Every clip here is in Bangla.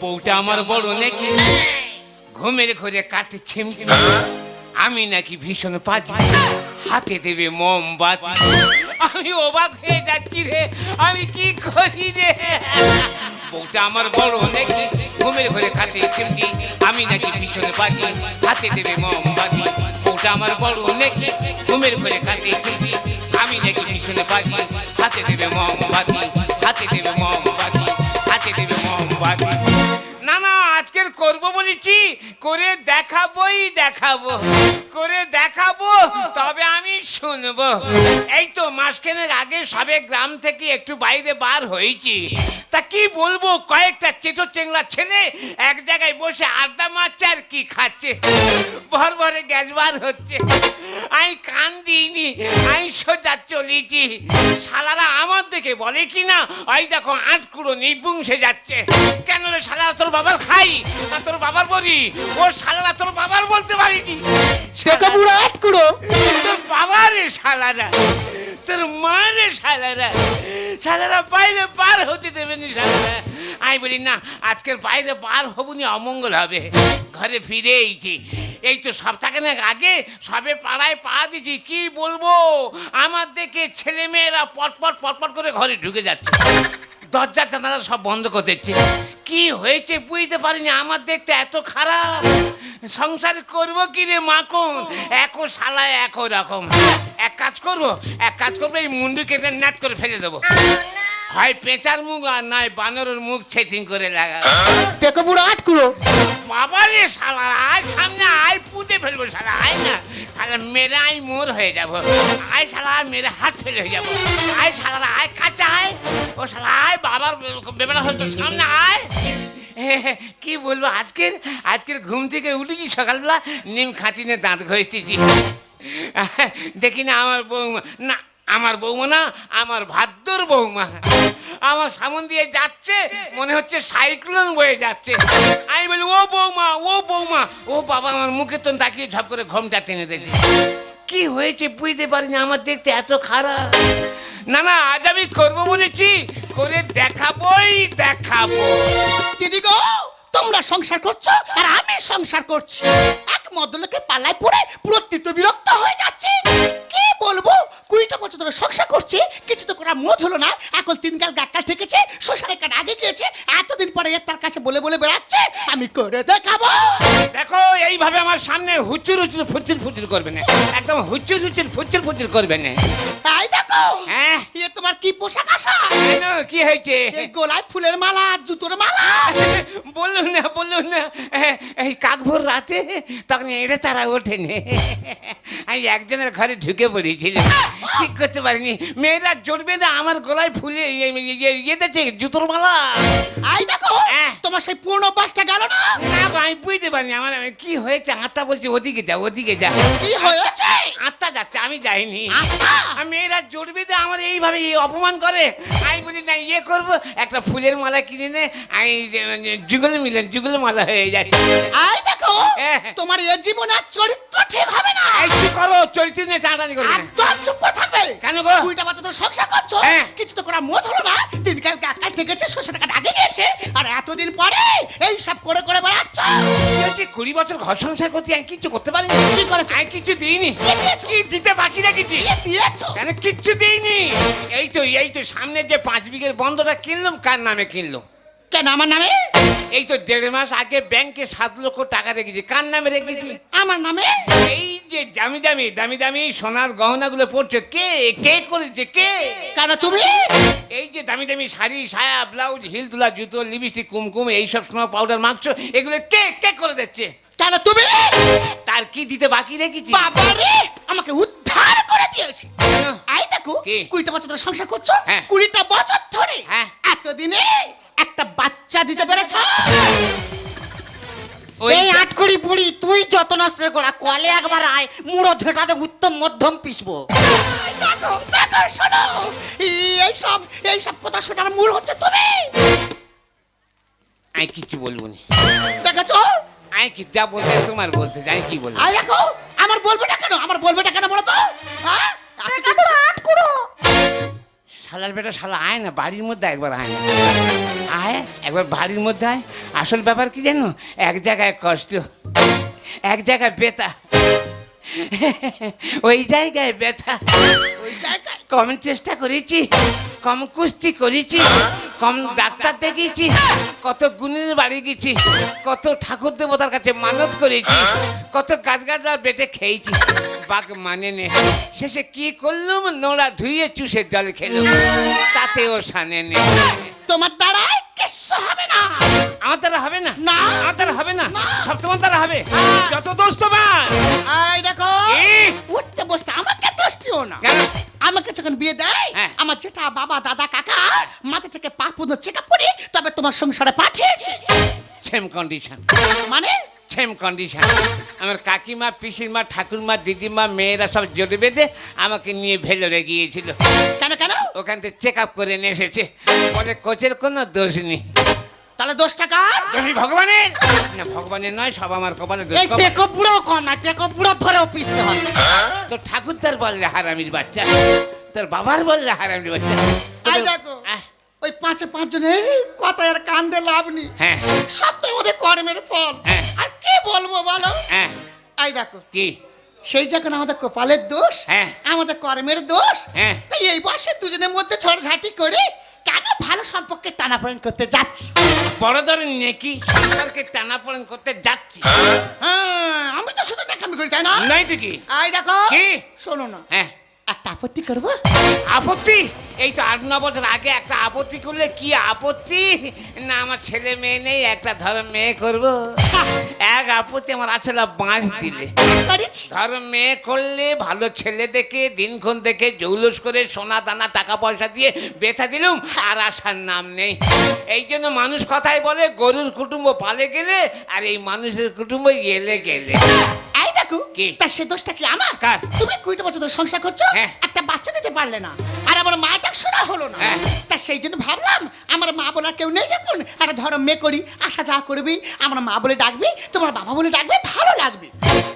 বউটা আমার বড় নাকি? ঘুমের ঘরে কাটে ছিমকি আমি নাকি ভীষণ পাজি। হাতে দেবে মোমবাতি। আমি অবাক হয়ে যাচ্ছি রে আমি কি করি রে? বউটা আমার বড় নাকি? ঘুমের ঘরে কাটে ছিমকি আমি নাকি ভীষণ পাজি। হাতে দেবে মোমবাতি। বউটা আমার বড় নাকি? ঘুমের ঘরে কাটে ছিমকি আমি নাকি ভীষণ পাজি। হাতে দেবে মোমবাতি হাতে দেবে মোমবাতি। হাতে দেবে মোমবাতি। না না আজকের করব বলেছি, করে দেখাবোই দেখাবো, করে দেখাবো, তবে আমি শুনব। এই তো মাসখানেক আগে সবে গ্রাম থেকে একটু বাইরে বার হয়েছি। তা কি বলব, কয়েকটা চেটো চেংড়া ছেলে এক জায়গায় বসে আড্ডা মারছে আর কি খাচ্ছে। ভর ভরে গ্যাস বার হচ্ছে। আমি কান দিইনি, আমি চলেছি। শালারা আমার দেখে বলে কি না ওই দেখো আটকুড়ো নিপুংসে যাচ্ছে। কেন রে শালারা তোর বাবার খাই? না তোর বাবার বলি ও শালারা তোর বাবার বলতে পারিনি। তো বুড়ো আটকুড়ো তোর বাবার রে শালারা। তোর মানে সাজারা শালারা বাইরে পার হতে দেবেনি সাজারা আমি বলি, না, আজকের বাইরে পার হবুনি অমঙ্গল হবে। ঘরে ফিরে এইছি এই তো সপ্তাহখানেক আগে সবে পাড়ায় পা দিছি কি বলব? আমার দেখে ছেলে মেয়েরা পটপট পটপট করে ঘরে ঢুকে যাচ্ছে। দরজা জানালা সব বন্ধ করে দিচ্ছে কি হয়েছে বুঝতে পারিনি আমার দেখতে এত খারাপ। সংসার করব কি রে মাখন? একো শালা একো রকম। এক কাজ করব এক কাজ করব এই মুন্ডু কেটে নাট করে ফেলে দেবো। হয় পেঁচার মুখ আর নয় বানরের মুখ সেটিং করে লাগা। টেকা বুড়ো আটকুড়ো বাবা রে শালা আয় সামনে আয় পুঁতে ফেলব শালা আয় না। শালা মেরে মোর হয়ে যাব। আয় শালা, মেরে হাত ফেলে হয়ে যাব। আয় শালা, আয় কাঁচা আয়। ও শালা, আয় বাবার বেবেলা হয়তো সামনে আয়। কি বলব আজকের আজকের ঘুম থেকে উঠেছি সকালবেলা, নিম খাঁচিনে দাঁত ঘষতেছি। দেখি না আমার বৌমা, না। আমার বৌমা না আমার ভাদ্যর বৌমা। আমার সামন দিয়ে যাচ্ছে, মনে হচ্ছে সাইক্লোন বয়ে যাচ্ছে। আমি বলি, ও বৌমা ও বৌমা। ও বাবা আমার মুখে তো তাকিয়ে ঝপ করে ঘমটা টেনে দিয়েছে কি হয়েছে বুঝতে পারিনি, আমার দেখতে এত খারাপ। না না, আজ আমি করব বলেছি, করে দেখাবোই, দেখাবো। দিদি গো! তোমরা সংসার করছ আর আমি সংসার করছি। এক মদ্যলোকের পাল্লায় পড়ে পুরো তিত বিরক্ত হয়ে যাচ্ছে। কি বলব? কুড়িটা বছর ধরে সংসার করছি কিছু তো করার মত হলো না। এখন তিন গাল গাক্কাল থেকেছে শ্মশানের কান আগে গিয়েছে এতদিন পরে তার কাছে বলে বলে বেড়াচ্ছে আমি করে দেখাবো। দেখো এইভাবে আমার সামনে হুচুর হুচুর ফুচুর ফুচুর করবে না। একদম হুচুর হুচুর ফুচুর ফুচুর করবে না। তাই দেখো হ্যাঁ। ইয়ে তোমার কি পোশাক আশা কেন কি হয়েছে? এই গোলায় ফুলের মালা জুতোর মালা। বললুন না বললুন না। এই কাকভোর রাতে তখন এড়ে তারা ওঠেনি। আমি একজনের ঘরে ঢুকে পড়েছিলাম। ঠিক করতে পারিনি। মেয়েরা জড়বে না আমার গলায় ফুলে ইয়ে- ইয়ে- ইয়ে জুতোর মালা। আই দেখো হ্যাঁ। তোমার সেই পুরনো বাসটা গেল না? না আমি বুঝতে পারিনি। আমার কি হয়েছে? আত্মা বলছে ওদিকে যা ওদিকে যা কি হয়েছে? আত্মা যাচ্ছে আমি যাইনি। মেয়েরা জড়বে যে আমার এইভাবে অপমান করে। আমি বলি না ইয়ে করব। একটা ফুলের মালা কিনে নে। আমি যুগল মিলেন মালা হয়ে যায়। আই দেখো হ্যাঁ। তোমার এ জীবন আর চরিত্র ঠিক হবে না। এই কি করো? চরিত্র নিয়ে টানাটানি করবে একদম চুপ করে থাকবে। কেন গো? কুড়িটা বাচ্চা তো সংসার করছ। হ্যাঁ। কিছু তো করার মত হলো না। কাকাই থেকেছে টাকা আগে গিয়েছে আর এতদিন পরে এই সব করে করে বেড়াচ্ছ। এই কুড়ি বছর ঘর সংসার করতে আমি কিচ্ছু করতে পারিনি। কি করেছ? আমি কিচ্ছু দিইনি। কি দিতে বাকি রেখেছি? দিয়েছ? কেন কিচ্ছু দিইনি? এই তো এই তো সামনে যে পাঁচ বিঘের বন্ধটা কিনলাম কার নামে কিনলো কেন আমার নামে? এই তো দেড় মাস আগে ব্যাংকে সাত লক্ষ টাকা রেখেছি। কার নামে রেখেছি? আমার নামে? এই যে দামি দামি দামি দামি সোনার গহনাগুলো পড়ছে কে? কে করেছে? কে? কেন তুমি? এই যে দামি দামি শাড়ি সায়া ব্লাউজ হিল তোলা জুতো লিপস্টিক কুমকুম এইসব সোনা পাউডার মাখছো এগুলো কে কে করে দিচ্ছে? কেন তুমি? তার কি দিতে বাকি রেখেছি? বাবা রে আমাকে উদ্ধার করে দিয়েছে? আই দেখো কি? কুড়িটা বছর ধরে সংসার করছ হ্যাঁ। কুড়িটা বছর ধরে হ্যাঁ। এতদিনে একটা বাচ্চা দিতে পেরেছ? ওই এই আটকুড়ি বুড়ি তুই যত নষ্ট করা কলে একবার আয় মুড়ো ঝেটাতে উত্তম মধ্যম পিসবো দেখো দেখো শোনো। এই সব এই সব কথা শোনার মূল হচ্ছে তুমি। আমি কিছু বলব না? দেখেছ? আমি কি যা বলতে তোমার বলতে যাই কি বলব? আই দেখো আমার বলবে না কেন? আমার বলবে না কেন বলো তো? হ্যাঁ? শালার বেটা শালা আয় না, বাড়ির মধ্যে একবার আয় না। আয়, একবার বাড়ির মধ্যে আয়। আসল ব্যাপার কি জানো? এক জায়গায় কষ্ট, এক জায়গায় বেতা। ওই জায়গায় ব্যথা। ওই জায়গায় কম চেষ্টা করেছি কম কুস্তি করেছি কম ডাক্তার দেখিয়েছি কত গুণের বাড়ি গেছি কত ঠাকুর দেবতার কাছে মানত করেছি কত গাছ গাছরা বেটে খেয়েছি। বাঘ মানে নে। শেষে কি করলুম? নোড়া ধুয়ে চুষে জল খেলুম। তাতেও সানে নে। তোমার দ্বারাই কিচ্ছু হবে না। আমার দ্বারা হবে না? না। আমার দ্বারা হবে না? না। সব তোমার দ্বারা হবে। হ্যাঁ। যত দোষ তোমার দিও না? আমাকে যখন বিয়ে দেয় হ্যাঁ। আমার যেটা বাবা দাদা কাকা মাথা থেকে পা পর্যন্ত চেক আপ করি তবে তোমার সংসারে পাঠিয়েছি। সেম কন্ডিশন মানে? সেম কন্ডিশন আমার কাকিমা পিসিমা ঠাকুরমা দিদিমা মেয়েরা সব জোরে বেঁধে আমাকে নিয়ে ভেলোরে গিয়েছিল। কেন কেন? ওখান থেকে চেক আপ করে নিয়ে এসেছে। পরে কোচের কোনো দোষ নেই। তাহলে দোষ টাকা? দোষী ভগবানের না ভগবানের নয় সব আমার কপালে দোষ। এই টেকো বুড়ো কম না টেকো বুড়ো ধরে পিসতে হবে তোর ঠাকুর তার বললে হারামির বাচ্চা। তোর বাবার বললে হারামির বাচ্চা। তোদের- দেখো ওই পাঁচে পাঁচ জনের কথা আর কান দিয়ে লাভ নেই। হ্যাঁ। সব তো আমাদের কর্মের ফল। হ্যাঁ। আর কি বলব বলো? হ্যাঁ। এই দেখো কি? সেই যখন আমাদের কপালের দোষ হ্যাঁ। আমাদের কর্মের দোষ হ্যাঁ। এই বয়সে দুজনের মধ্যে ঝড়ঝাটি করে কেন ভালো সম্পর্কে টানাপোড়েন করতে যাচ্ছি? বড় ধরনের নেকি সরকারকে টানাপোড়েন করতে যাচ্ছি। হ্যাঁ, আমি তো শুধু নেকামি করি তাই না? নাই তো কি? আই দেখো কি? শোনো না। হ্যাঁ। একটা আপত্তি করব? আপত্তি? এই তো আট ন বছর আগে একটা আপত্তি করলে কি আপত্তি? না আমার ছেলে মেয়ে নেই একটা ধরো মেয়ে করব। এক আপত্তি আমার আসলে বাঁশ দিলে। ধরো মেয়ে করলে ভালো ছেলে দেখে দিনক্ষণ দেখে জৌলুস করে সোনা দানা টাকা পয়সা দিয়ে বেথা দিলুম আর আসার নাম নেই। এই জন্য মানুষ কথাই বলে গরুর কুটুম্ব পালে গেলে আর এই মানুষের কুটুম্ব গেলে। গেলে দেখো কি? তা সে দোষটা কি আমার কার? তুমি কুড়িটা বছর ধরে সংসার করছ হ্যাঁ। একটা বাচ্চা দিতে পারলে না আর আমার মা ডাক শোনা হলো না হ্যাঁ। তা সেই জন্য ভাবলাম আমার মা বলার কেউ নেই যখন একটা ধরো মেয়ে করি আসা যা করবি আমার মা বলে ডাকবি তোমার বাবা বলে ডাকবে ভালো লাগবে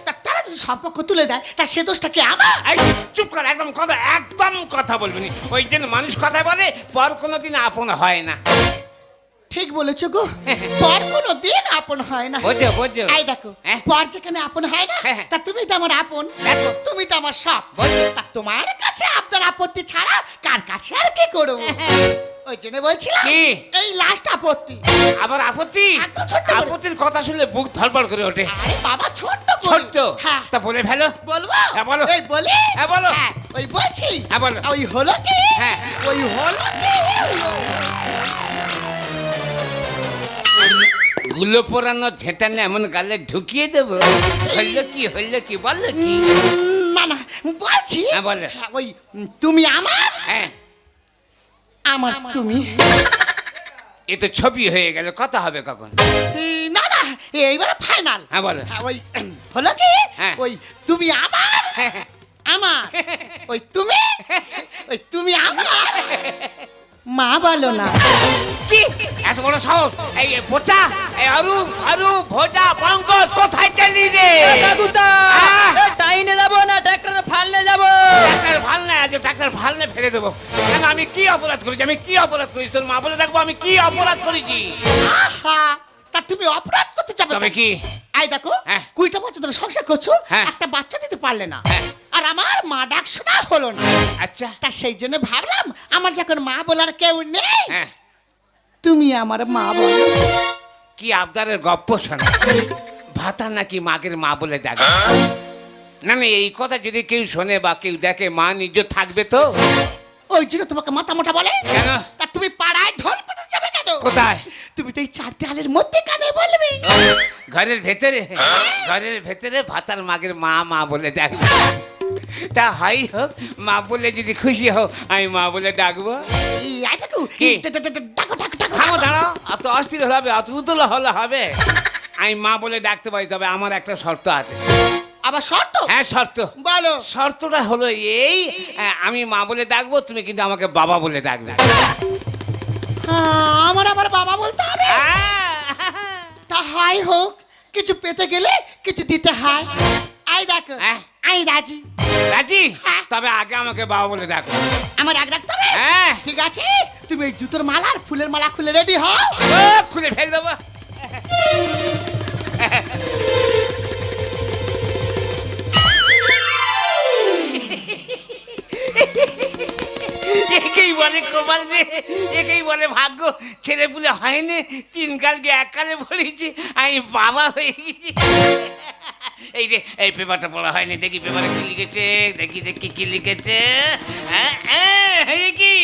তা তারা যদি সম্পর্ক তুলে দেয় তা সে দোষটা কি আমার এই চুপ কর একদম কথা একদম কথা বলবি না ওই জন্য মানুষ কথা বলে পর কোনোদিন আপন হয় না ঠিক বলেছ গো পর কোনো দিন আপন হয় না বোঝো বোঝো এই দেখো হ্যাঁ? পর যেখানে আপন হয় না হ্যাঁ, হ্যাঁ। তা তুমি তো আমার আপন দেখো। তুমি তো আমার সব। তা তোমার কাছে আপনার আপত্তি ছাড়া কার কাছে আর কি করব ওই জন্য বলছিলাম কি? এই লাস্ট আপত্তি আবার আপত্তি। আপত্তির কথা শুনলে বুক ধরপড় করে ওঠে বাবা ছোট্ট। ছোট্ট হ্যাঁ তা বলে ফেলো বলব হ্যাঁ, বলো। এই বলি হ্যাঁ, বলো। ওই বলছি হ্যাঁ, বলো। ওই হলো কি হ্যাঁ। ওই হলো কি গুলো পোড়ানো ঝেঁটা না এমন গালে ঢুকিয়ে দেবো। হইল কি হইল কি বলল কি? না না বলছি হ্যাঁ, বলো। ওই তুমি আমার? হ্যাঁ। আমার তুমি? এ তো ছবি হয়ে গেল কথা হবে কখন? না না এইবারে ফাইনাল হ্যাঁ বলো। ওই হলো কি? হ্যাঁ। ওই তুমি আমার? হ্যাঁ, হ্যাঁ। আমার? ওই তুমি? ওই তুমি আমার? মা বলো না। কি? এত বড় সাহস? এই বোচা এই অরূপ অরূপ ভোজা পঙ্কজ কোথায় চলি রে কাকুতা টাইনে যাব না ট্রাক্টর ফালনে যাব? ট্রাক্টর ফালনে না আজ ট্রাক্টর ফালনে না ফেলে দেব। কেন আমি কি অপরাধ করেছি? আমি কি অপরাধ করেছি? তোর মা বলে দেখব আমি কি অপরাধ করেছি? আহা! তা তুমি অপরাধ করতে যাবে তবে? কি? এই দেখো হ্যাঁ। কুড়িটা বছর ধরে সংসার করছ হ্যাঁ। একটা বাচ্চা দিতে পারলে না। হ্যাঁ। আর আমার মা ডাক শোনা হলো না। আচ্ছা। তা সেই জন্য ভাবলাম আমার যখন মা বলার কেউ নেই। তুমি আমার মা বলো। কি আবদারের গপ্প শোনা। ভাতা নাকি মাগের মা বলে ডাকে? না না এই কথা যদি কেউ শোনে বা কেউ দেখে মা নিজ থাকবে তো? ওই জন্য তোমাকে মাথা মোটা বলে? কেন? তুমি পাড়ায় ঢোল পেটে যাবে কেন? কোথায়? তুমি তো এই চার দেয়ালের মধ্যে কানে বলবে। ঘরের ভেতরে ঘরের ভেতরে ভাতার মাগের মা মা বলে ডাকবে। তা হাই হোক মা বলে যদি খুশি হোক আমি মা বলে ডাকবো। এই, আই দেখো কি? এই, ডা- ডা- ডা- ডাকো ডাকো ডাকো থামো দাঁড়াও অত অস্থির হলে হবে অত উতলা হলে হবে। আমি মা বলে ডাকতে পারি তবে আমার একটা শর্ত আছে। আবার শর্ত? হ্যাঁ শর্ত। বলো। শর্তটা হলো এই আমি মা বলে ডাকবো তুমি কিন্তু আমাকে বাবা বলে ডাকবে। আমার আবার বাবা বলতে হবে? তা হাই হোক কিছু পেতে গেলে কিছু দিতে হয় আই দেখো হ্যাঁ। আই রাজি। রাজি? হ্যাঁ। তবে আগে আমাকে বাবা বলে ডাকো। আমার রাগ রাখতে হবে হ্যাঁ। ঠিক আছে তুমি ওই জুতোর মালা আর ফুলের মালা খুলে রেডি হও। খুলে ফেল দেবো। একেই বলে কপাল রে একেই বলে ভাগ্য। ছেলে পুলে হয়নি তিন কালকে এক কালে আমি বাবা হয়ে গেছি। এই যে এই পেপারটা পড়া হয়নি দেখি পেপারে কি লিখেছে দেখি দেখি কি লিখেছে। হ্যাঁ হ্যাঁ কি?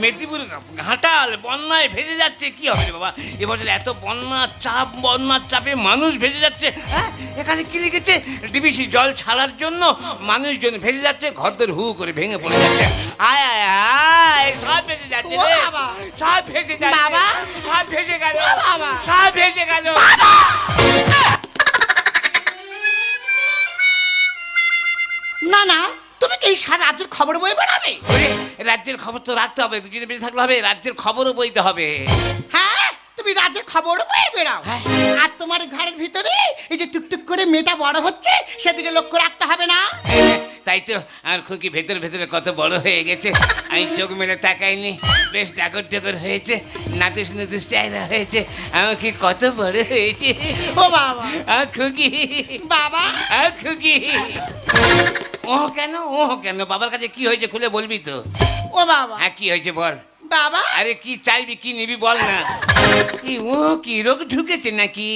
মেদিনীপুর ঘাটাল বন্যায় ভেসে যাচ্ছে কি হবে বাবা? এবছর এত বন্যার চাপ বন্যার চাপে মানুষ ভেসে যাচ্ছে হ্যাঁ? এখানে কি লিখেছে? ডিবিসি জল ছাড়ার জন্য মানুষজন ভেসে যাচ্ছে ঘরদের হু করে ভেঙে পড়ে যাচ্ছে। আয় আয় আয় সব ভেসে যাচ্ছে বাবা। সব ভেসে যাচ্ছে বাবা। সব ভেসে গেল বাবা। সব ভেসে গেল। না সারা রাজ্যের খবর বই বেড়াবে? রাজ্যের খবর তো রাখতে হবে, দুজনে বেঁচে থাকলে হবে, রাজ্যের খবরও বইতে হবে। তুমি রাজ্যের খবর বই বেড়াও। হ্যাঁ। আর তোমার ঘরের ভিতরে এই যে টুকটুক করে মেয়েটা বড় হচ্ছে সেদিকে লক্ষ্য রাখতে হবে না। তাই তো আর খুকি ভেতরে ভেতরে কত বড় হয়ে গেছে। আমি চোখ মেলে তাকাইনি। বেশ ডাকর ডাকর হয়েছে নাতিস নাতিস চাইনা হয়েছে। আমার কি কত বড় হয়েছে। ও বাবা। আর খুকি। বাবা। আর খুকি। ও কেন? ও কেন? বাবার কাছে কি হয়েছে খুলে বলবি তো। ও বাবা। হ্যাঁ কি হয়েছে বল। বাবা? আরে কি চাইবি কি নিবি বল না। কি ও কি রোগ ঢুকেছে নাকি?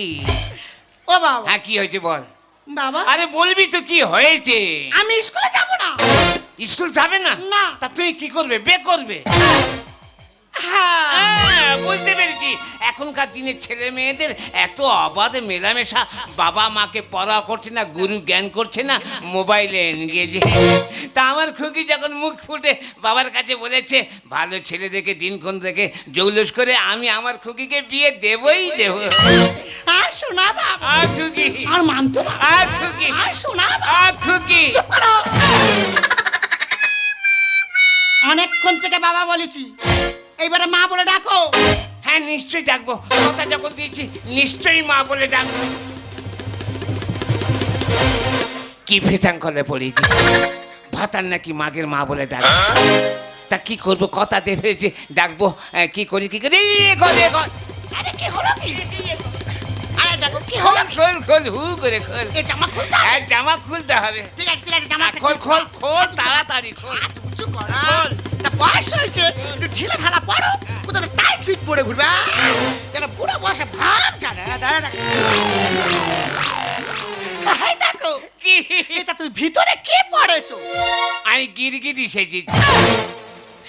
ও বাবা। হ্যাঁ কি হয়েছে বল। বাবা? আরে বলবি তো কি হয়েছে? আমি স্কুলে যাব না। স্কুল যাবে না? না। তা তুই কি করবে? বে করবে? হ্যাঁ বুঝতে পেরেছি। এখনকার দিনে ছেলে মেয়েদের এত অবাধ মেলামেশা বাবা মাকে পড়া করছে না গুরু জ্ঞান করছে না মোবাইলে এনগেজ তা আমার খুকি যখন মুখ ফুটে বাবার কাছে বলেছে ভালো ছেলে দেখে দিনক্ষণ দেখে জৌলুস করে আমি আমার খুকিকে বিয়ে দেবই দেব। আর শোনা বাবা। আর খুকি। আর মানতো আর খুকি। আর শোনা আর খুকি। চুপ করো। অনেকক্ষণ থেকে বাবা বলেছি এইবারে মা বলে ডাকো। হ্যাঁ নিশ্চয়ই ডাকবো। কথা যখন দিয়েছি নিশ্চয়ই মা বলে ডাকবো। কি ফেচাঙ্কলে পড়েছি? ভাতার নাকি মাগের মা বলে ডাকবো। তা কি করব? কথা দিয়ে ফেলেছি ডাকবো। কি করি কি করি। আরে কি হলো কি? আরে দেখো কি হলো খোল খোল হু করে খোল। এ জামা খুলতে হবে? হ্যাঁ জামা খুলতে হবে। ঠিক আছে ঠিক আছে জামা খোল খোল খোল তাড়াতাড়ি খোল। করো। তা বয়স হয়েছে একটু ঢিলে ঢালা পড়ো কোথাও তাই ফিট পরে ঘুরবে যেন পুরো বয়সে ভাব জানে এই দেখো কি? এটা তুই ভিতরে কে পড়েছো? আমি গিরগিরি সেজেছি।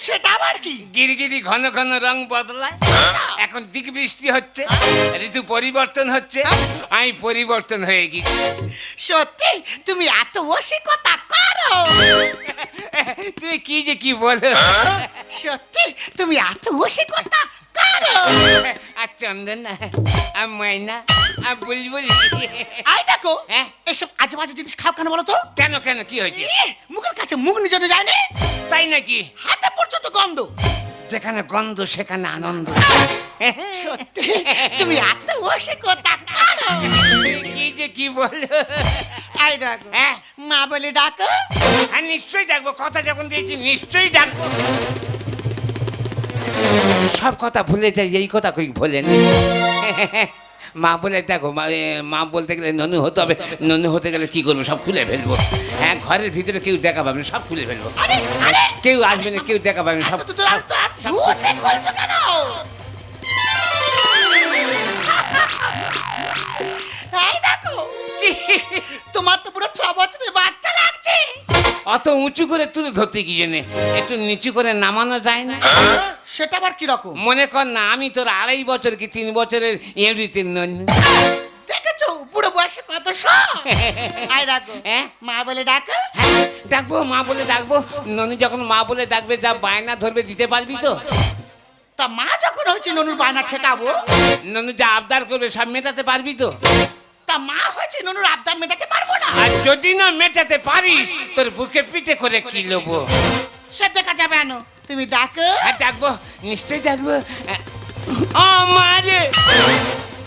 সেটা আবার কি? গিরগিরি ঘন ঘন রং বদলায়। এখন দিক বৃষ্টি হচ্ছে ঋতু পরিবর্তন হচ্ছে আমি পরিবর্তন হয়ে গেছি সত্যি? তুমি এত রসিকতা করো। তুই কি যে কি বলো। সত্যি? তুমি এত রসিকতা করো। আর চন্দন আর ময়না আর বুলবুলি। আই দেখো হ্যাঁ? এসব আজে বাজে জিনিস খাও কেন বলো তো? কেন কেন কি হয়েছে? মুখের কাছে মুখ নিজে যায়নি তাই নাকি? হাতে পর্যন্ত গন্ধ। যেখানে গন্ধ সেখানে আনন্দ। সত্যি? তুমি এত রসিকতা করো কি যে কি বলো? আই দেখো হ্যাঁ? মা বলে ডাকো। আর নিশ্চয়ই ডাকবো। কথা যখন দিয়েছি নিশ্চয়ই ডাকবো। সব কথা ভুলে যাই এই কথা কই ভোলেন মা বলে দেখো মা মা বলতে গেলে ননু হতে হবে। ননু হতে গেলে কি করব? সব খুলে ফেলব। হ্যাঁ ঘরের ভিতরে কেউ দেখা পাবে না সব খুলে ফেলব। কেউ আসবে না কেউ দেখা পাবে না সব কেন? এই দেখো। তোমার তো পুরো ছ বছরের বাচ্চা লাগছে। অত উঁচু করে তুলে ধরতে কি জন্যে একটু নিচু করে নামানো যায় না। সেটা আবার কি রকম? মনে কর না আমি তোর আড়াই বছর কি তিন বছরের এমনিতে নন দেখেছ? বুড়ো বয়সে কত আই দেখো। হ্যাঁ? মা বলে ডাকো। ডাকবো মা বলে ডাকবো। ননি যখন মা বলে ডাকবে যা বায়না ধরবে দিতে পারবি তো? তা মা যখন হয়েছে ননুর বায়না ঠেকাবো? ননু যা আবদার করবে সব মেটাতে পারবি তো? তা মা হয়েছে ননুর আবদার মেটাতে পারব না। আর যদি না মেটাতে পারিস তোর বুকে পিঠে করে কি লোবো? সে দেখা যাবে আনো। তুমি ডাকো। হ্যাঁ ডাকবো। নিশ্চয়ই ডাকবো। আমারে।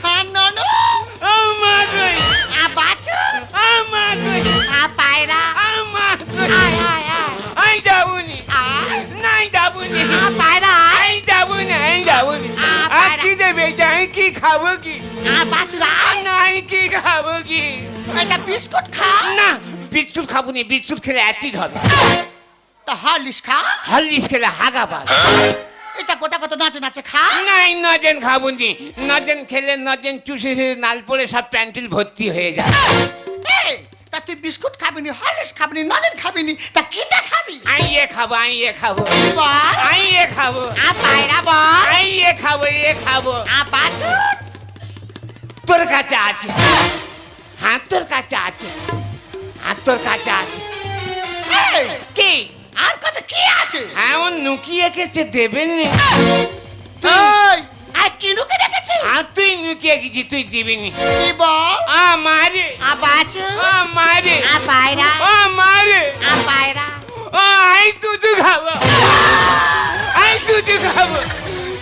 হ্যাঁ ননু। আমারে। আ বাচু আমারে। আ পায়রা আমারে। আয় আয় আয়। আই যাবুনি আয়। নাই যাবুনি আ পায়রা আয় যাবুনি আ, আর কি দেবে? যাই কি খাব কি? আ বাচুরা নাই কি খাব কি? একটা বিস্কুট খা না বিস্কুট খাব নি বিস্কুট খেলে অ্যাসিড হবে। তা হরলিক্স খা হরলিক্স খেলে হাগা পাবে। এটা গোটা কত নাচে নাচে খা নাই নজেন খাব নি। নজেন খেলে নজেন চুষে চুষে নাল পড়ে সব প্যান্টিল ভর্তি হয়ে যায়। তুই বিস্কুট খাবিনি হরলিক্স খাবিনি নজেন খাবিনি তা কিটা খাবি? আইয়ে খাব আইয়ে খাব। বল। আইয়ে খাব। আ পায়রা বল। আইয়ে খাব এ খাব। আ বাছুর তোর কাছে আছে। হ্যাঁ তোর কাছে আছে। হ্যাঁ তোর কাছে আছে। কি? আর কাছে কি আছে? হ্যাঁ ও লুকিয়ে গেছে দেবেন নি। আর কিনুকে রেখেছে আর তুই লুকিয়ে গেছি তুই দিবি নি কি বল? আমারে। আ বাছুর আমারে। আ? পায়রা আমারে আ? পায়রা আই দুধ খাব। আই দুধ খাব।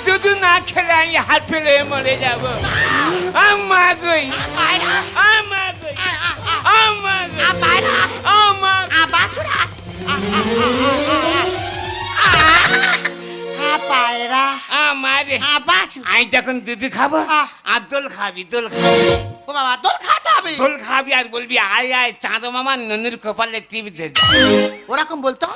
দুধ না খেলে আমি হাত ফেলে মরে যাব। আমা গই। পায়রা আমা গই। আমা গই। আমা আ। আমি যখন দুধ খাব আহ। আর দোল খাবি দোল খাবি। ও বাবা দোল খাতে হবে? দোল খাবি আর বলবি আয় আয় চাঁদ মামা ননুর কপালে টিপ দে দে। ওরকম বলতো?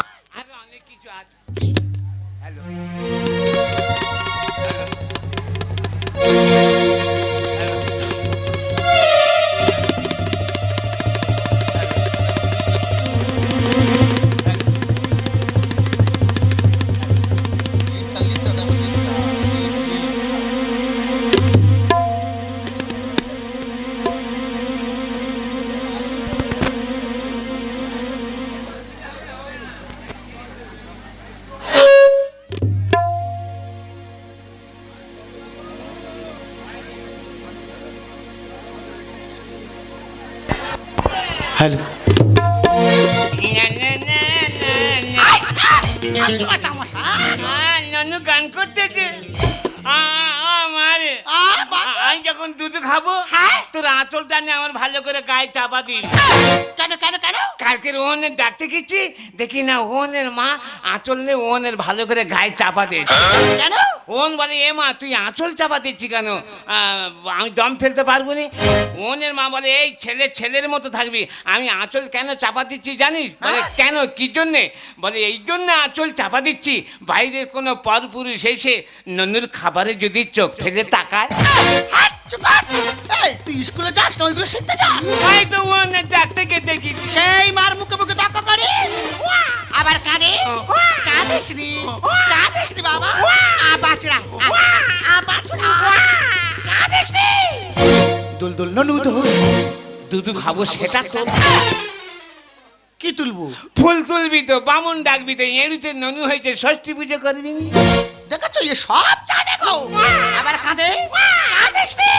হ্যালো ননু গান আমারে আমি যখন দুধ খাব হ্যাঁ? তোর আঁচলটা নিয়ে আমার ভালো করে গায়ে চাপা দিবি কেন কেন কেন? কালকে ওনের ডাকতে গেছি দেখি না ওনের মা আঁচল নিয়ে ওনের ভালো করে গায়ে চাপা দিয়েছে কেন? ওন বলে এ মা তুই আঁচল চাপা দিচ্ছি কেন? আমি দম ফেলতে পারব না? ওনের মা বলে এই ছেলে ছেলের মতো থাকবি। আমি আঁচল কেন চাপা দিচ্ছি জানিস? বলে কেন? কি জন্যে? বলে এই জন্য আঁচল চাপা দিচ্ছি। বাইরের কোনো পরপুরুষ এসে ননুর খাবারে যদি চোখ ফেলে তাকায়। তুই স্কুলে যাস না ওইগুলো শিখতে যাস। তাই তো ওনের ডাকতে দেখি। সেই মার মুখে মুখে তর্ক করে আবার কানে কাঁদিস নি কাঁদিস নি বাবা আ বাছড়া আ, বাছড়া কাঁদিস নি দোল দোল ননু দোল দুধু খাব সেটা তো। কি তুলবো? ফুল তুলবি তো বামুন ডাকবি তো এড়িতে ননু হয়েছে ষষ্ঠী পুজো করবি। দেখেছ এ সব জানে গো। আবার কাঁদে? কাঁদিস নি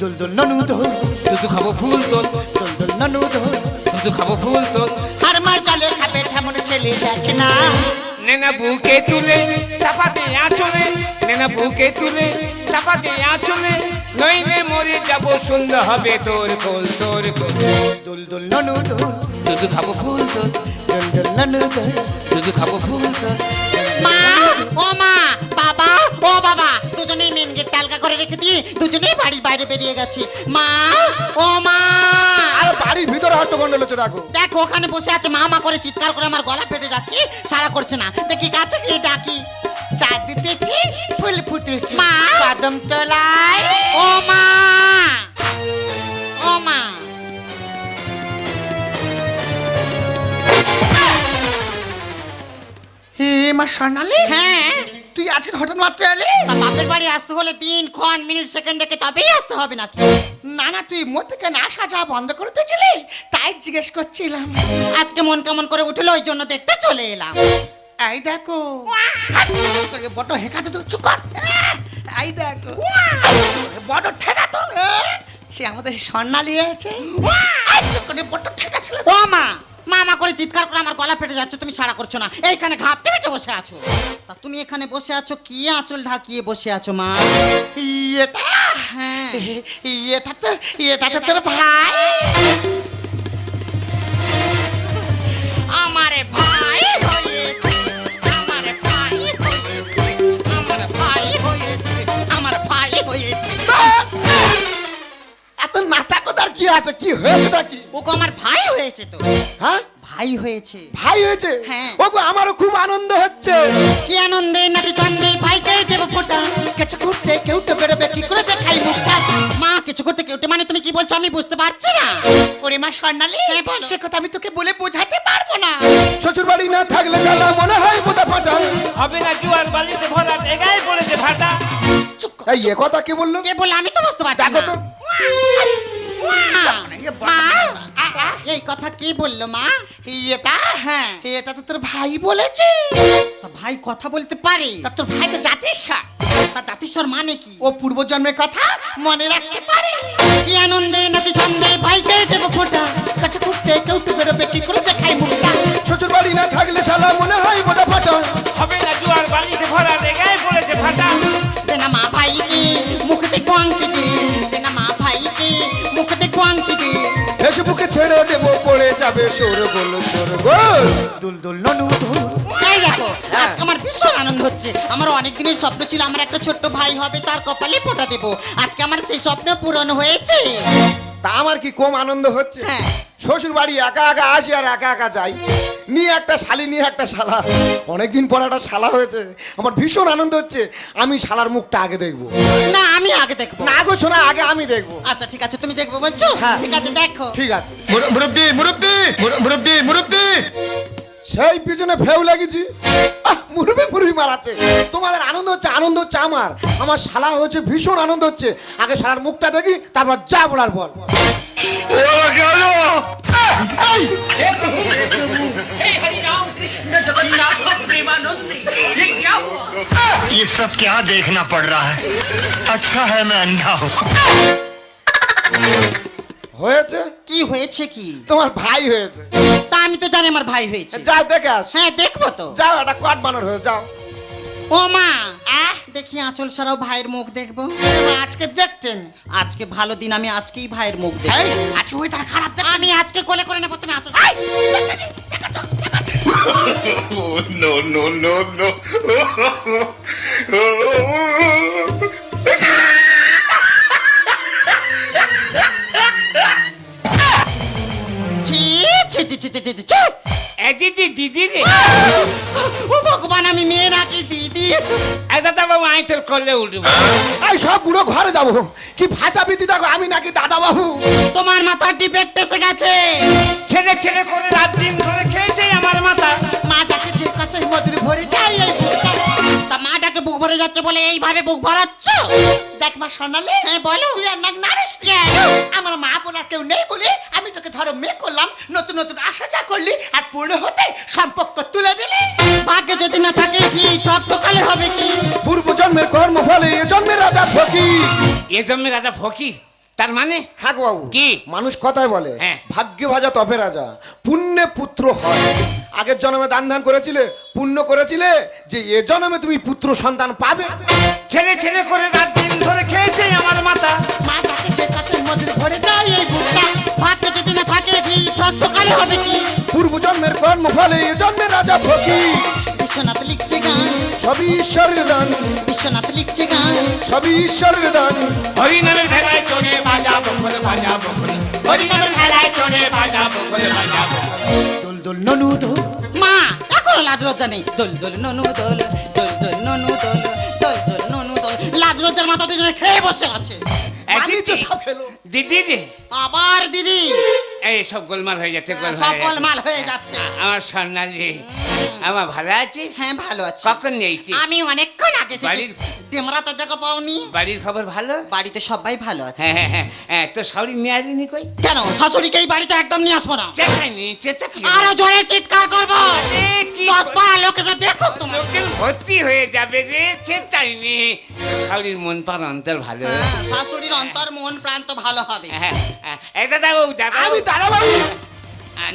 দোল দোল ননু দোল দুধু খাব ফুল তোল। দোল দোল ননু দোল দুধু খাব ফুল তোল। আর মার চালে খাবে তেমন ছেলে দেখে না। নেনা বুকে তুলে চাপাতে আঁচলে নেনা বুকে তুলে চাপাতে আঁচলে নইলে মরে যাব সুন্দর হবে তোর কোল তোর কোল দুল দুল ননু দুল দুধু খাব ফুল তোল দুল দুল ননু দুল। দুধু খাব ফুল তোর মা ও মা বাবা ও বাবা। দুজনেই মেন গেট টালকা করে রেখে দিয়ে দুজনেই বাড়ির বাইরে বেরিয়ে গেছে। মা ও মা! আরে বাড়ির ভিতরে হট্টগন্ডল হচ্ছে দেখো। দেখ ওখানে বসে আছে মা মা করে চিৎকার করে আমার গলা ফেটে যাচ্ছে সারা করছে না। দেখি কাছে গিয়ে ডাকি। চা দিতেছি ফুল ফুটেছি। মা। কদম তোলায়। ও মা! ও মা! হে মা স্বর্ণালী হ্যাঁ। তুই আজকে হঠাৎ মাত্র এলি? তা বাপের বাড়ি আসতে হলে দিন ক্ষণ মিনিট সেকেন্ড দেখে তবেই আসতে হবে নাকি? না না তুই মধ্যে কেন আসা যাওয়া বন্ধ করে দিয়েছিলি? তাই জিজ্ঞেস করছিলাম। আজকে মন কেমন করে উঠল ওই জন্য দেখতে চলে এলাম। এই দেখো। তোকে বড় হেঁকাতে তো চুপ কর। এই দেখো। বড় ঠেকা তো। সে আমাদের স্বর্ণালী আছে বড় ঠেকা ছিল। ও মা মামা করে চিৎকার করে আমার গলা ফেটে যাচ্ছে তুমি সারা করছ না। এইখানে ঘাপটে বেঁচে বসে আছো। তা তুমি এখানে বসে আছো কি আঁচল ঢাকিয়ে বসে আছো মা? এটা হ্যাঁ। এটা তো এটা তো তোর ভাই। কোদার কি আছে কি হয়েছেটা কি? ওকে আমার ভাই হয়েছে তো। হ্যাঁ? ভাই ভাই হয়েছে। ভাই হয়েছে? হ্যাঁ। ওগো আমারও খুব আনন্দ হচ্ছে। কি আনন্দে নাকি চন্দে ভাইকে দেব ফোটা। কিছু করতে কেউ তো বেরোবে কি করে দেখাই মুখটা? মা কিছু করতে কেউ মানে তুমি কি বলছো আমি বুঝতে পারছি না? ওরে মা স্বর্ণালী হ্যাঁ, বলো। সে কথা আমি তোকে বলে বোঝাতে পারব না। শ্বশুর বাড়ি না থাকলে শালা মনে হয় বোধা ফাটা। হবে না জুয়ার বালিতে ভরা এগায় পড়েছে ভাটা। এই এ কথা কে বলল? কে বলে আমি তো বুঝতে পারছি না। দেখো তো এই কথা কে বলল মা? এটা হ্যাঁ। এটা তো তোর ভাই বলেছে। ভাই কথা বলতে পারে। তা তোর ভাই তো জাতিস্বর। তা জাতিস্বর মানে কি? ও পূর্বজন্মের কথা মনে রাখতে পারে। কি আনন্দে নাকি ছন্দে ভাইকে দেব ফোটা। কাছে করতে কেউ তো বেরোবে কি করে দেখাই মুখটা। শ্বশুর বাড়ি না থাকলে শালা মনে হয় বোধা ফাটা। হবে না জুয়ার বালিতে ভরা এগায় পড়েছে ভাটা বুকে ছেড়ে দেবো পড়ে যাবে সোর গোল সোর গোল। দুল দুল ননু আজকে আমার ভীষণ আনন্দ হচ্ছে। আমার অনেক দিনের স্বপ্ন ছিল আমার একটা ছোট্ট ভাই হবে তার কপালে ফোটা দেব। আজকে আমার সেই স্বপ্ন পূরণ হয়েছে। তা আমার কি কম আনন্দ হচ্ছে? হ্যাঁ। শ্বশুর বাড়ি একা একা আসি আর একা একা যাই। নিয়ে একটা শালি নিয়ে একটা শালা। অনেকদিন পর একটা শালা হয়েছে। আমার ভীষণ আনন্দ হচ্ছে। আমি শালার মুখটা আগে দেখব। না আমি আগে দেখব। না গো শোনা আগে আমি দেখব। আচ্ছা ঠিক আছে তুমি দেখব বলছো হ্যাঁ। ঠিক আছে দেখো। ঠিক আছে। মুরব্বী মুরব্বী মুরব্বী মুরব্বী। সেই পিছনে ফেউ লাগিয়েছি আহ, মুরবি মুরবি মারাচ্ছে তোমাদের আনন্দ হচ্ছে আনন্দ হচ্ছে আমার আমার শালা হচ্ছে ভীষণ আনন্দ হচ্ছে আগে শালার মুখটা দেখি তারপর যা বলার বল ये सब क्या देखना पड़ रहा है अच्छा है मैं अंधा हूँ হয়েছে কি হয়েছে কি তোমার ভাই হয়েছে তা আমি তো জানি আমার ভাই হয়েছে। যাও দেখে আস। হ্যাঁ দেখব তো। যাও একটা কাঠ বানর হয়ে যাও। ও মা আহ দেখি আঁচল সারাও ভাইয়ের মুখ দেখব। আজকে দেখতেন আজকে ভালো দিন আমি আজকেই ভাইয়ের মুখ দেখব। আজকে ওই তার খারাপ আমি আজকে কোলে করে নেব তুমি আঁচল নো নো নো নো। করলে উঠবো। এই সবগুলো ঘরে যাব। কি ভাষা বিধি দেখো আমি নাকি দাদা বাবু তোমার ডিফেক্ট এসে গেছে। ছেলে ছেলে করে রাত দিন ধরে খেয়েছে আমার মাথা। মা ডাকেছে কাছে মধুর ভরে যাই এই। তা মাটাকে বুক ভরে যাচ্ছে বলে এইভাবে বুক ভরাচ্ছ? দেখ মা সোনালি হ্যাঁ বলো তুই আর নাক নারিস? আমার মা বলার কেউ নেই বলে আমি তোকে ধরো মেয়ে করলাম নতুন নতুন আশা যা করলি আর পূর্ণ হতে সম্পর্ক তুলে দিলি। ভাগ্যে যদি না থাকে কি ঠক ঠকালে হবে কি? পূর্ব জন্মের কর্ম ফলে এ জন্মের রাজা ফকির এ জন্মের রাজা ফকির তার মানে? হ্যাঁ বাবু। কি? মানুষ কথায় বলে হ্যাঁ। ভাগ্যে ভাজা তপে রাজা পুণ্যে পুত্র হয়। আগের জন্মে দান ধান করেছিলে পুণ্য করেছিলে যে এ জন্মে তুমি পুত্র সন্তান পাবে। ছেলে ছেলে করে রাত দিন ধরে খেয়েছে আমার মাথা মা ডাকেছে কাছে মধুর ভরে যাই এই বুকটা ভাগ্যে যদি না থাকে কি হবে কি? পূর্ব জন্মের কর্ম ফলে এ জন্মে রাজা ফকির বিশ্বনাথ লিখছে গান। সবই ঈশ্বরের দান। বিশ্বনাথ লিখছে গান। সবই ঈশ্বরের দান। হরিনামের ভেলায় চড়ে বাজা বকর বাজা বকর হরিনামের ভেলায় চড়ে বাজা বকর বাজা দোল দোল ননু দোল। মা এখনও লাজ লজ্জা নেই। দোল দোল ননু দোল। দোল দোল ননু দোল। দোল দোল ননু দোল। লাজ লজ্জার মাথা দুজনে খেয়ে বসে আছে। এ আমি তো সব দিদি রে আবার দিদি। এই সব গোলমাল হয়ে যাচ্ছে সব গোলমাল হয়ে যাচ্ছে। আমার আমার ভালো আছিস? হ্যাঁ ভালো আছি। কখন নেইছি আমি অনেকক্ষণ আগে বাড়ির- তোমরা তো জায়গা পাওনি। বাড়ির খবর ভালো? বাড়িতে সবাই ভালো আছে। হ্যাঁ হ্যাঁ হ্যাঁ হ্যাঁ তোর শাড়ি নিয়ে আসিনি কই? কেন? শাশুড়িকে এই বাড়িতে একদম নিয়ে আসব না। চেঁচাইনি চেঁচাচ্ছি আরও জোরে চিৎকার করব। কি দশ পাড়া লোক এসে দেখো তোমার। ভর্তি হয়ে যাবে রে চেঁচাইনি শাড়ির মন পার অন্তর ভালো। হ্যাঁ, শাশুড়ির অন্তর মন প্রাণ তো ভালো হবে। হ্যাঁ হ্যাঁ, বাবু দাদা আমি বাবু।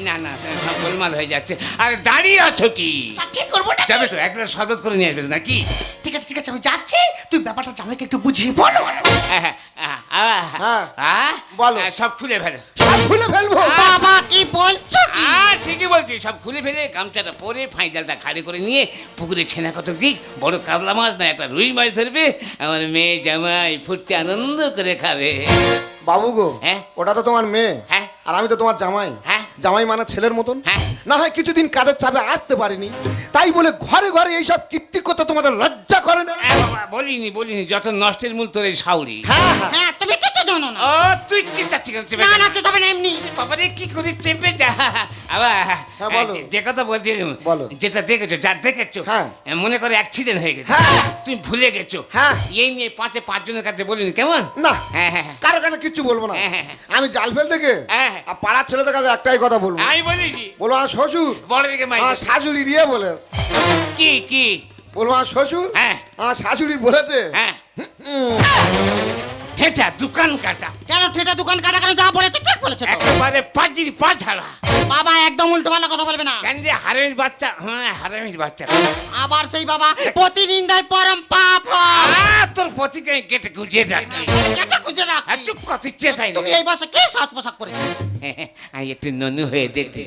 না না সব গোলমাল হয়ে যাচ্ছে। আর দাঁড়িয়ে আছো কি? তা কি করব না যাবে তো একটা শরবত করে নিয়ে আসবে তো নাকি? ঠিক আছে ঠিক আছে আমি যাচ্ছি। তুই ব্যাপারটা জামাইকে একটু বুঝিয়ে বলো। হ্যাঁ, হ্যাঁ, হ্যাঁ, আহ, হ্যাঁ, আহ, বলো। আহ, সব খুলে ফেলো। সব খুলে ফেলব? বাবা কি বলছো কি? আর ঠিকই বলছি সব খুলে ফেলে গামছাটা পরে ফাইজালটা খাড়ি করে নিয়ে পুকুরে ছেনা কত দিক বড় কাতলা মাছ না একটা রুই মাছ ধরবে আমার মেয়ে জামাই ফুটতে আনন্দ করে খাবে। বাবু গো হ্যাঁ? ওটা তো তোমার মেয়ে হ্যাঁ। আর আমি তো তোমার জামাই। হ্যাঁ? জামাই মানা ছেলের মতন? হ্যাঁ। না হয় কিছুদিন কাজের চাপে আসতে পারিনি। তাই বলে ঘরে ঘরে এইসব কীর্তি করতে তোমাদের লজ্জা করে না? বলিনি বলিনি যত নষ্টের মূল তোর এই সাউরি হ্যাঁ হ্যাঁ। হ্যাঁ তুমি জানো না ও তুই চেঁচাচ্ছি কেন চেপে না। না চেতাবে না এমনি বাবারে কি করি চেপে যা আবার হ্যাঁ, বলো। যে কথা বলছি বলো। যেটা দেখেছ যা দেখেছ হ্যাঁ। মনে করে অ্যাক্সিডেন্ট হয়ে গেছে হ্যাঁ। তুমি ভুলে গেছো হ্যাঁ। এই নিয়ে পাঁচে পাঁচজনের কাছে বলিনি কেমন না হ্যাঁ হ্যাঁ হ্যাঁ। কারোর কাছে কিচ্ছু বলব না হ্যাঁ, হ্যাঁ, হ্যাঁ। আমি জাল ফেল থেকে হ্যাঁ। আর পাড়ার ছেলেদের কাছে একটাই কথা বলব আমি বলি বলব আমার শ্বশুর আমার শাশুড়ি দিয়ে বলে কি কি বলব আমার শ্বশুর হ্যাঁ। আমার শাশুড়ি বলেছে হ্যাঁ ঠেটা দোকান কাটা। কেন ঠেটা দোকান কাটা? কেন যা বলেছে ঠিক বলেছে তো। একেবারে পাজির পা বাবা একদম উল্টো পাল্টা কথা বলবে না। কেন যে হারামির বাচ্চা হ্যাঁ হারামির বাচ্চা। আবার সেই বাবা প্রতিনিন্দায় পরম পাপ আহ, তোর পতিকে কেটে গুজিয়ে রাখি। কেটে খুঁজে চুপ কর তুই চেষ্টাই তুমি এই বয়সে কি সাজ পোশাক পরেছো আমি একটু ননু হয়ে দেখতে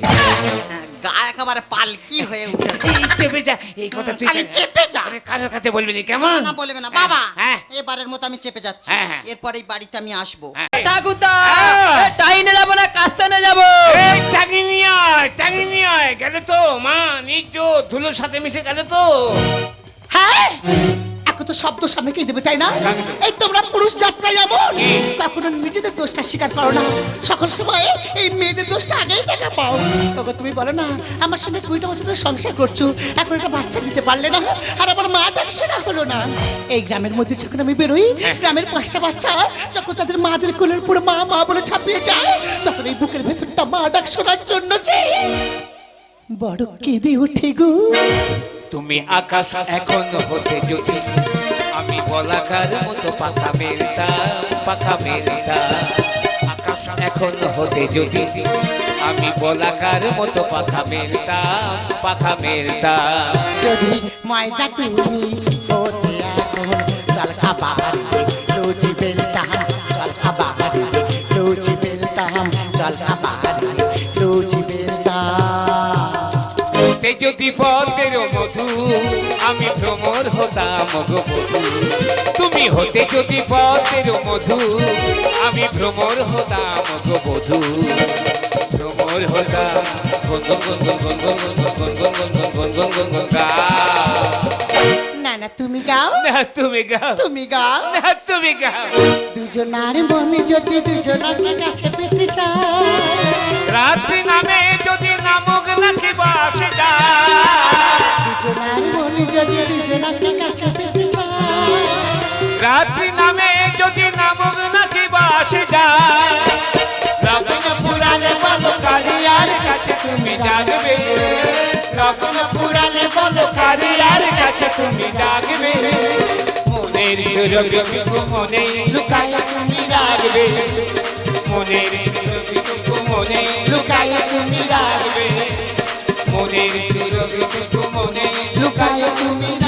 গা একেবারে পালকি হয়ে উঠেছে। চেপে যা এই কথা তুই চেপে যা। আরে কারোর কাছে বলবি না কেমন? না বলবে না। বাবা হ্যাঁ এবারের মতো আমি চেপে যাচ্ছি। হ্যাঁ, হ্যাঁ। এরপর এই বাড়িতে আমি আসব। হ্যাঁ। ঠাকুরদা টাইনে যাব না কাস্তানে যাব? এই টাঙি নিয়ে আয় নিয়ে আয়। গেলে তো মা নিজ ধুলোর সাথে মিশে গেলে তো। হ্যাঁ? এখন তো শব্দ সামনে দেবে তাই না? এই তোমরা পুরুষ যাত্রায় এমন। কখনো নিজেদের দোষটা স্বীকার করো না। সকল সময় এই মেয়েদের দোষটা আগেই দেখা পাও। তবে তুমি বলো না আমার সঙ্গে কুড়িটা বছর ধরে সংসার করছ। এখন একটা বাচ্চা দিতে পারলে না আর আমার মা না হলো না। এই গ্রামের মধ্যে যখন আমি বেরোই গ্রামের পাঁচটা বাচ্চা যখন তাদের মাদের কোলের পুরো মা মা বলে ছাপিয়ে যায় তখন এই বুকের ভেতরটা মা ডাক শোনার জন্য যে বড় কেঁদে ওঠে গো। তুমি আকাশ এখন হতে যদি আমি বলাকার মতো পাখা মেলতা পাখা মেলতা। আকাশ এখন হতে যদি আমি বলাকার মতো পাখা মেলতা পাখা মেলতা। যদি ময়দা তুমি হতে এখন জল খাবার লুচি বেলতাম, জল খাবার লুচি বেলতাম, জল যদি পথের মধু আমি ভ্রমর হতাম গো তুমি হতে যদি পথের মধু আমি ভ্রমর হতাম গো বধু ভ্রমর হতাম তুমি গাও না তুমি গাও তুমি গাও না তুমি গাও দুজনার মনে যদি দুজনাকে কাছে পেতে চাও রাত্রি নামে যদি নামক নাকি বাসে দুজনার মনে যদি দুজনাকে কাছে পেতে রাত্রি নামে যদি নামক নাকি বাসে যায় রকম পুরালে বলো কারিয়ার কাছে তুমি জাগবে। রকম পুরালে বলো কারিয়ার কাছে তুমি জাগবে। মনের সুরভি মনে লুকায় তুমি রাখবে মনের মনে লুকায় তুমি রাখবে মনের সুরভি মনে লুকায় তুমি